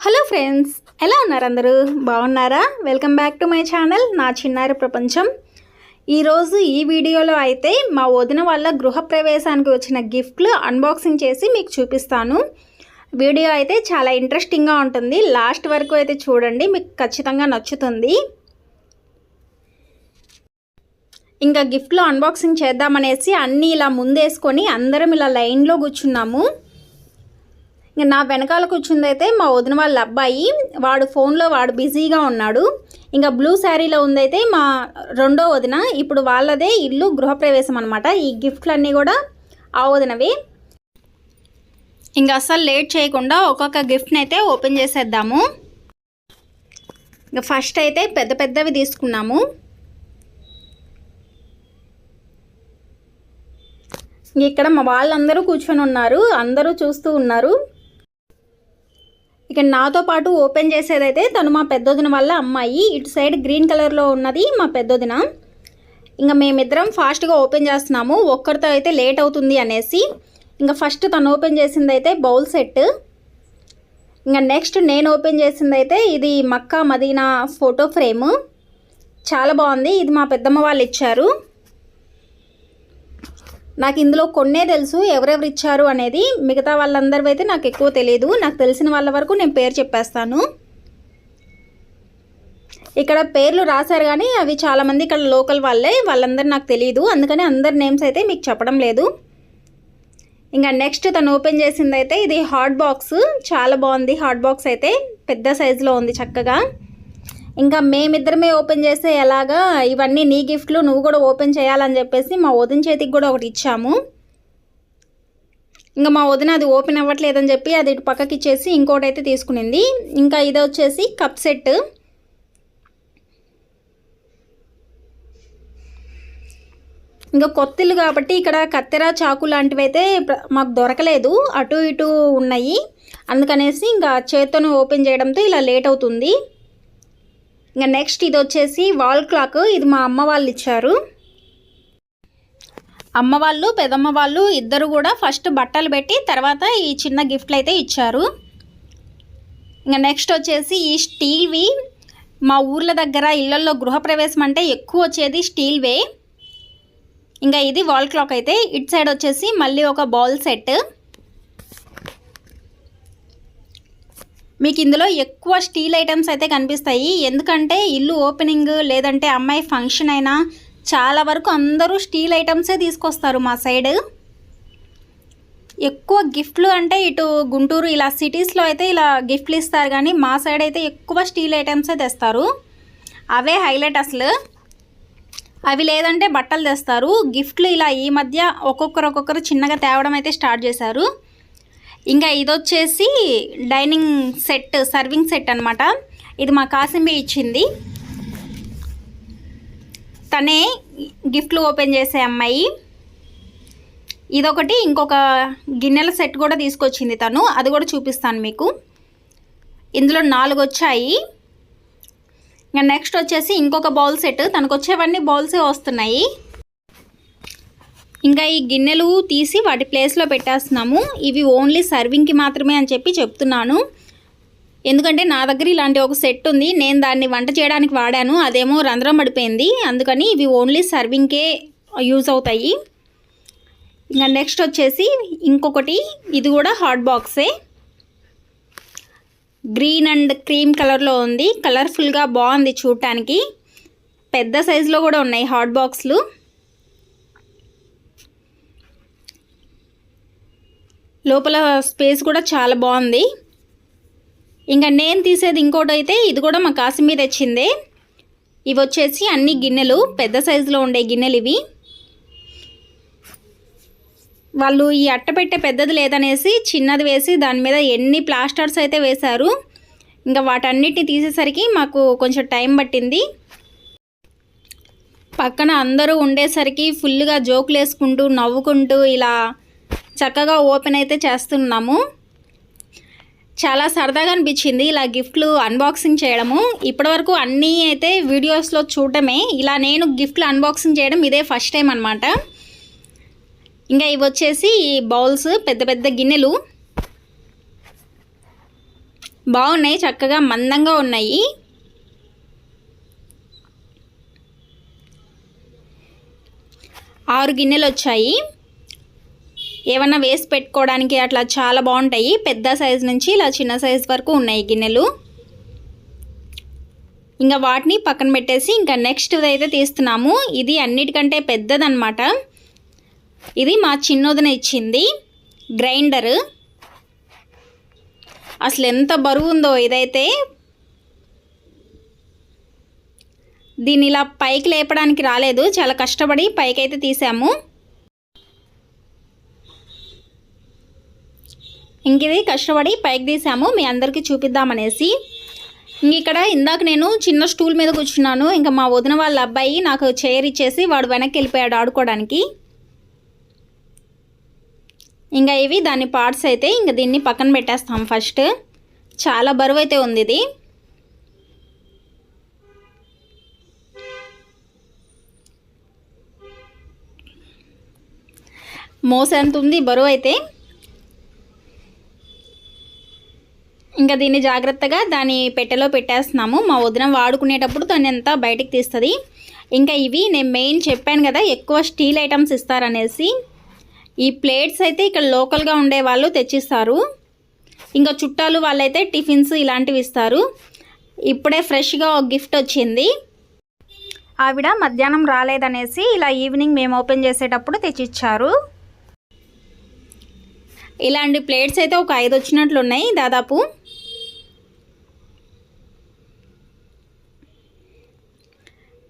Hello friends ఎలా ఉన్నారు అందరూ? బాగున్నారా? Welcome back to my channel నా చిన్నారి ప్రపంచం. ఈరోజు ఈ వీడియోలో అయితే మా వదిన వాళ్ళ గృహప్రవేశానికి వచ్చిన గిఫ్ట్లు అన్బాక్సింగ్ చేసి మీకు చూపిస్తాను. వీడియో అయితే చాలా ఇంట్రెస్టింగ్గా ఉంటుంది. లాస్ట్ వరకు అయితే చూడండి మీకు ఖచ్చితంగా నచ్చుతుంది. ఇంకా గిఫ్ట్లో అన్బాక్సింగ్ చేద్దామనేసి అన్నీ ఇలా ముందేసుకొని అందరం ఇలా లైన్లో కూర్చున్నాము. ఇంకా నా వెనకాల కూర్చుందైతే మా వదిన వాళ్ళ అబ్బాయి. వాడు ఫోన్లో వాడు బిజీగా ఉన్నాడు. ఇంకా బ్లూ శారీలో ఉందైతే మా రెండో వదిన. ఇప్పుడు వాళ్ళదే ఇల్లు గృహప్రవేశం అనమాట ఈ గిఫ్ట్లన్నీ కూడా ఆ వదినవి. ఇంకా అస్సలు లేట్ చేయకుండా ఒక్కొక్క గిఫ్ట్ని అయితే ఓపెన్ చేసేద్దాము. ఇంకా ఫస్ట్ అయితే పెద్ద పెద్దవి తీసుకున్నాము. ఇక్కడ మా వాళ్ళందరూ కూర్చొని ఉన్నారు. అందరూ చూస్తూ ఉన్నారు. ఇక నాతో పాటు ఓపెన్ చేసేదైతే తను మా పెద్దొదిన వల్ల అమ్మాయి. ఇటు సైడ్ గ్రీన్ కలర్లో ఉన్నది మా పెద్దొదిన. ఇంకా మేమిద్దరం ఫాస్ట్గా ఓపెన్ చేస్తున్నాము. ఒక్కరితో అయితే లేట్ అవుతుంది అనేసి ఇంకా ఫస్ట్ తను ఓపెన్ చేసింది అయితే బౌల్ సెట్. ఇంకా నెక్స్ట్ నేను ఓపెన్ చేసింది అయితే ఇది మక్కా మదీనా ఫోటో ఫ్రేమ్. చాలా బాగుంది. ఇది మా పెద్దమ్మ వాళ్ళు ఇచ్చారు. నాకు ఇందులో కొన్నే తెలుసు ఎవరెవరు ఇచ్చారు అనేది మిగతా వాళ్ళందరివి అయితే నాకు ఎక్కువ తెలియదు. నాకు తెలిసిన వాళ్ళ వరకు నేను పేరు చెప్పేస్తాను. ఇక్కడ పేర్లు రాశారు కానీ అవి చాలామంది ఇక్కడ లోకల్ వాళ్ళే వాళ్ళందరూ నాకు తెలియదు అందుకని అందరి నేమ్స్ అయితే మీకు చెప్పడం లేదు. ఇంకా నెక్స్ట్ తను ఓపెన్ చేసింది అయితే ఇది హాట్ బాక్స్. చాలా బాగుంది హాట్ బాక్స్ అయితే. పెద్ద సైజులో ఉంది చక్కగా. ఇంకా మేమిద్దరమే ఓపెన్ చేస్తే ఎలాగా? ఇవన్నీ నీ గిఫ్ట్లు నువ్వు కూడా ఓపెన్ చేయాలని చెప్పేసి మా వదిన చేతికి కూడా ఒకటి ఇచ్చాము. ఇంకా మా వదిన అది ఓపెన్ అవ్వట్లేదని చెప్పి అది ఇటు పక్కకి ఇచ్చేసి ఇంకోటి అయితే తీసుకునింది. ఇంకా ఇది వచ్చేసి కప్ సెట్. ఇంకా కొత్తిల్లు కాబట్టి ఇక్కడ కత్తెర చాకు లాంటివి అయితే మాకు దొరకలేదు. అటు ఇటు ఉన్నాయి. అందుకనేసి ఇంకా చేత్తోనే ఓపెన్ చేయడంతో ఇలా లేట్ అవుతుంది. ఇంకా నెక్స్ట్ ఇది వచ్చేసి వాల్ క్లాక్. ఇది మా అమ్మ వాళ్ళు ఇచ్చారు. అమ్మ వాళ్ళు పెదమ్మ వాళ్ళు ఇద్దరు కూడా ఫస్ట్ బట్టలు పెట్టి తర్వాత ఈ చిన్న గిఫ్ట్లు అయితే ఇచ్చారు. ఇంకా నెక్స్ట్ వచ్చేసి ఈ స్టీల్వి మా ఊర్ల దగ్గర ఇళ్ళలో గృహప్రవేశం అంటే ఎక్కువ వచ్చేది స్టీల్వే ఇంకా ఇది వాల్ క్లాక్ అయితే. ఇటు సైడ్ వచ్చేసి మళ్ళీ ఒక బౌల్ సెట్. మీకు ఇందులో ఎక్కువ స్టీల్ ఐటమ్స్ అయితే కనిపిస్తాయి. ఎందుకంటే ఇల్లు ఓపెనింగ్ లేదంటే అమ్మాయి ఫంక్షన్ అయినా చాలా వరకు అందరూ స్టీల్ ఐటమ్సే తీసుకొస్తారు మా సైడ్. ఎక్కువ గిఫ్ట్లు అంటే ఇటు గుంటూరు ఇలా సిటీస్లో అయితే ఇలా గిఫ్ట్లు ఇస్తారు కానీ మా సైడ్ అయితే ఎక్కువ స్టీల్ ఐటమ్సే తెస్తారు. అవే హైలైట్ అసలు. అవి లేదంటే బట్టలు తెస్తారు. గిఫ్ట్లు ఇలా ఈ మధ్య ఒక్కొక్కరు ఒక్కొక్కరు చిన్నగా తేవడం అయితే స్టార్ట్ చేశారు. ఇంకా ఇది వచ్చేసి డైనింగ్ సెట్ సర్వింగ్ సెట్ అనమాట ఇది మా కాసింబి ఇచ్చింది. తనే గిఫ్ట్లు ఓపెన్ చేసే అమ్మాయి. ఇదొకటి ఇంకొక గిన్నెల సెట్ కూడా తీసుకొచ్చింది తను. అది కూడా చూపిస్తాను మీకు. ఇందులో నాలుగు వచ్చాయి ఇంకా నెక్స్ట్ వచ్చేసి ఇంకొక బౌల్ సెట్. తనకు వచ్చేవన్నీ బౌల్సే వస్తున్నాయి. ఇంకా ఈ గిన్నెలు తీసి వాటి ప్లేస్లో పెట్టేస్తున్నాము. ఇవి ఓన్లీ సర్వింగ్కి మాత్రమే అని చెప్పి చెప్తున్నాను. ఎందుకంటే నా దగ్గర ఇలాంటి ఒక సెట్ ఉంది. నేను దాన్ని వంట చేయడానికి వాడాను. అదేమో రంధ్రం పడిపోయింది. అందుకని ఇవి ఓన్లీ సర్వింగ్కే యూజ్ అవుతాయి. ఇంకా నెక్స్ట్ వచ్చేసి ఇంకొకటి. ఇది కూడా హాట్ బాక్సే. గ్రీన్ అండ్ క్రీమ్ కలర్లో ఉంది. కలర్ఫుల్గా బాగుంది చూడటానికి. పెద్ద సైజులో కూడా ఉన్నాయి హాట్ బాక్స్లు. లోపల స్పేస్ కూడా చాలా బాగుంది. ఇంకా నేను తీసేది ఇంకోటి అయితే ఇది కూడా మా కాశ్మీర్ తెచ్చిందే. ఇవి వచ్చేసి అన్ని గిన్నెలు పెద్ద సైజులో ఉండే గిన్నెలు ఇవి. వాళ్ళు ఈ అట్టపెట్టె పెద్దది లేదనేసి చిన్నది వేసి దాని మీద ఎన్ని ప్లాస్టర్స్ అయితే వేశారు. ఇంకా వాటన్నిటిని తీసేసరికి మాకు కొంచెం టైం పట్టింది. పక్కన అందరూ ఉండేసరికి ఫుల్గా జోకులు వేసుకుంటూ నవ్వుకుంటూ ఇలా చక్కగా ఓపెన్ అయితే చేస్తున్నాము. చాలా సరదాగా అనిపించింది ఇలా గిఫ్ట్లు అన్బాక్సింగ్ చేయడము. ఇప్పటివరకు అన్నీ అయితే వీడియోస్లో చూడటమే. ఇలా నేను గిఫ్ట్లు అన్బాక్సింగ్ చేయడం ఇదే ఫస్ట్ టైం అనమాట ఇంకా ఇవి వచ్చేసి బౌల్స్ పెద్ద పెద్ద గిన్నెలు. బాగున్నాయి చక్కగా మందంగా ఉన్నాయి. ఆరు గిన్నెలు వచ్చాయి. ఏమన్నా వేసి పెట్టుకోవడానికి అట్లా చాలా బాగుంటాయి. పెద్ద సైజ్ నుంచి ఇలా చిన్న సైజ్ వరకు ఉన్నాయి గిన్నెలు. ఇంకా వాటిని పక్కన పెట్టేసి ఇంకా నెక్స్ట్ అయితే తీస్తున్నాము. ఇది అన్నిటికంటే పెద్దదన్నమాట. ఇది మా చిన్నోదన ఇచ్చింది. గ్రైండర్. అసలు ఎంత బరువు ఉందో ఇదైతే. దీన్ని ఇలా పైకి లేపడానికి రాలేదు. చాలా కష్టపడి పైకి అయితే తీసాము. ఇంక ఇది కష్టపడి పైకి తీసాము. మీ అందరికీ చూపిద్దామనేసి. ఇంక ఇక్కడ ఇందాక నేను చిన్న స్టూల్ మీద కూర్చున్నాను. ఇంకా మా వదిన వాళ్ళ అబ్బాయి నాకు చైర్ ఇచ్చేసి వాడు వెనక్కి వెళ్ళిపోయాడు ఆడుకోవడానికి. ఇంకా ఇవి దాని పార్ట్స్ అయితే ఇంకా దీన్ని పక్కన పెట్టేస్తాం ఫస్ట్. చాలా బరువు అయితే ఉంది ఇది. మోసేంత ఉంది బరువు అయితే. ఇంకా దీన్ని జాగ్రత్తగా దాని పెట్టెలో పెట్టేస్తున్నాము. మా వదిన వాడుకునేటప్పుడు దాన్ని అంతా బయటికి తీస్తుంది. ఇంకా ఇవి నేను మెయిన్ చెప్పాను కదా ఎక్కువ స్టీల్ ఐటమ్స్ ఇస్తారనేసి. ఈ ప్లేట్స్ అయితే ఇక్కడ లోకల్గా ఉండే వాళ్ళు తెచ్చిస్తారు. ఇంకా చుట్టాలు వాళ్ళైతే టిఫిన్స్ ఇలాంటివి ఇస్తారు. ఇప్పుడే ఫ్రెష్గా ఒక గిఫ్ట్ వచ్చింది. ఆవిడ మధ్యాహ్నం రాలేదనేసి ఇలా ఈవినింగ్ మేము ఓపెన్ చేసేటప్పుడు తెచ్చిచ్చారు. ఇలాంటి ప్లేట్స్ అయితే ఒక ఐదు వచ్చినట్లు ఉన్నాయి దాదాపు.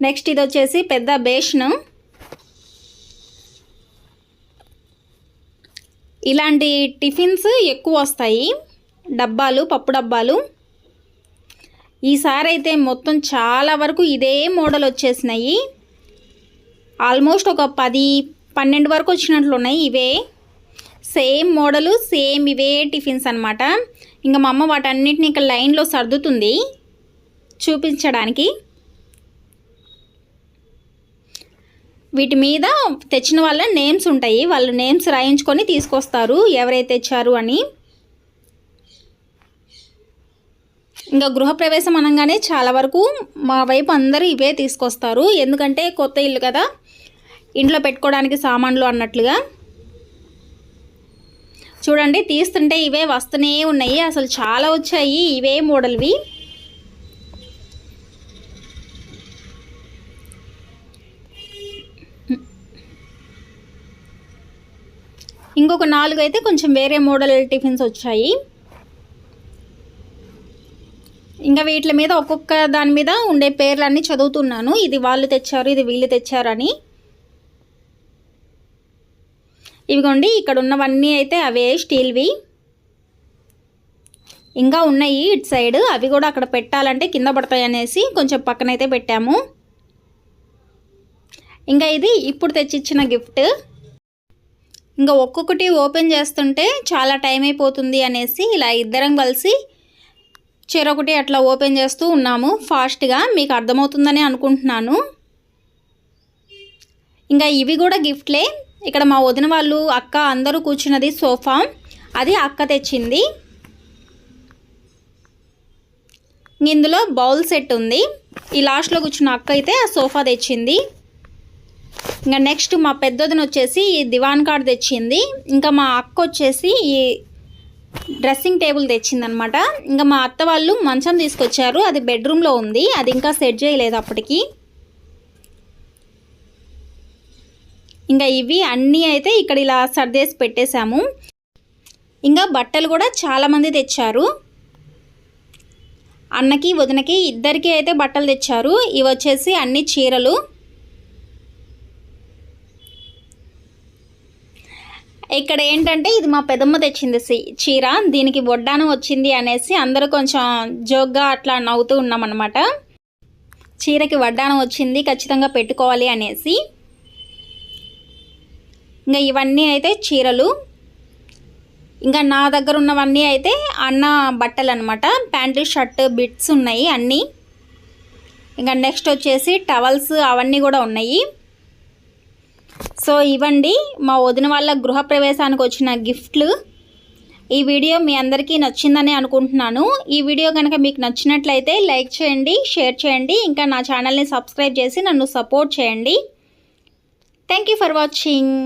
నెక్స్ట్ ఇది వచ్చేసి పెద్ద బేషన్ ఇలాంటి టిఫిన్స్ ఎక్కువ వస్తాయి. డబ్బాలు పప్పు డబ్బాలు. ఈసారి అయితే మొత్తం చాలా వరకు ఇదే మోడల్ వచ్చేసినాయి. ఆల్మోస్ట్ ఒక పది పన్నెండు వరకు వచ్చినట్లు ఉన్నాయి ఇవే. సేమ్ మోడలు సేమ్ ఇవే టిఫిన్స్ అనమాట ఇంకా మా అమ్మ వాటన్నిటిని ఇక్కడ లైన్లో సర్దుతుంది. చూపించడానికి. వీటి మీద తెచ్చిన వాళ్ళ నేమ్స్ ఉంటాయి. వాళ్ళు నేమ్స్ రాయించుకొని తీసుకొస్తారు. ఎవరైతే తెచ్చారు అని. ఇంకా గృహప్రవేశం అనగానే చాలా వరకు మా వైపు అందరూ ఇవే తీసుకొస్తారు. ఎందుకంటే కొత్త ఇల్లు కదా. ఇంట్లో పెట్టుకోవడానికి సామాన్లు అన్నట్లుగా. చూడండి తీస్తుంటే ఇవే వస్తూనే ఉన్నాయి. అసలు చాలా వచ్చాయి. ఇవే మోడల్వి. ఇంకొక నాలుగు అయితే కొంచెం వేరే మోడల్ టిఫిన్స్ వచ్చాయి. ఇంకా వీటి మీద ఒక్కొక్క దాని మీద ఉండే పేర్లన్నీ చదువుతున్నాను. ఇది వాళ్ళు తెచ్చారు ఇది వీళ్ళు తెచ్చారని. ఇవిగోండి ఇక్కడ ఉన్నవన్నీ అయితే అవే స్టీల్వి. ఇంకా ఉన్నాయి ఇటు సైడ్. అవి కూడా అక్కడ పెట్టాలంటే కింద పడతాయి అనేసి కొంచెం పక్కనైతే పెట్టాము. ఇంకా ఇది ఇప్పుడు తెచ్చిచ్చిన గిఫ్ట్. ఇంకా ఒక్కొక్కటి ఓపెన్ చేస్తుంటే చాలా టైం అయిపోతుంది అనేసి ఇలా ఇద్దరం కలిసి చెరొకటి అట్లా ఓపెన్ చేస్తూ ఉన్నాము. ఫాస్ట్గా మీకు అర్థమవుతుందని అనుకుంటున్నాను. ఇంకా ఇవి కూడా గిఫ్ట్లే. ఇక్కడ మా వదిన వాళ్ళు అక్క అందరూ కూర్చున్నది సోఫా. అది అక్క తెచ్చింది. ఇందులో బౌల్ సెట్ ఉంది. ఈ లాస్ట్లో కూర్చున్న అక్క అయితే ఆ సోఫా తెచ్చింది. ఇంకా నెక్స్ట్ మా పెద్దదిని వచ్చేసి ఈ దివాన్ కార్డ్ తెచ్చింది. ఇంకా మా అక్క వచ్చేసి ఈ డ్రెస్సింగ్ టేబుల్ తెచ్చిందనమాట ఇంకా మా అత్త వాళ్ళు మంచం తీసుకొచ్చారు. అది బెడ్రూమ్లో ఉంది. అది ఇంకా సెట్ చేయలేదు అప్పటికి. ఇంకా ఇవి అన్నీ అయితే ఇక్కడ ఇలా సర్దేసి పెట్టేశాము. ఇంకా బట్టలు కూడా చాలామంది తెచ్చారు. అన్నకి వదినకి ఇద్దరికి అయితే బట్టలు తెచ్చారు. ఇవి వచ్చేసి అన్ని చీరలు. ఇక్కడ ఏంటంటే ఇది మా పెదమ్మ తెచ్చింది చీర. దీనికి వడ్డానం వచ్చింది అనేసి అందరూ కొంచెం జోక్గా అట్లా నవ్వుతూ ఉన్నామన్నమాట. చీరకి వడ్డానం వచ్చింది ఖచ్చితంగా పెట్టుకోవాలి అనేసి. ఇంకా ఇవన్నీ అయితే చీరలు. ఇంకా నా దగ్గర ఉన్నవన్నీ అయితే అన్న బట్టలు అనమాట ప్యాంటు షర్ట్ బిట్స్ ఉన్నాయి అన్నీ. ఇంకా నెక్స్ట్ వచ్చేసి టవల్స్ అవన్నీ కూడా ఉన్నాయి. సో ఇవ్వండి మా వదిన వాళ్ళ గృహప్రవేశానికి వచ్చిన గిఫ్ట్లు. ఈ వీడియో మీ అందరికీ నచ్చిందని అనుకుంటున్నాను. ఈ వీడియో కనుక మీకు నచ్చినట్లయితే లైక్ చేయండి షేర్ చేయండి ఇంకా నా ఛానల్ని సబ్స్క్రైబ్ చేసి నన్ను సపోర్ట్ చేయండి. Thank you for watching.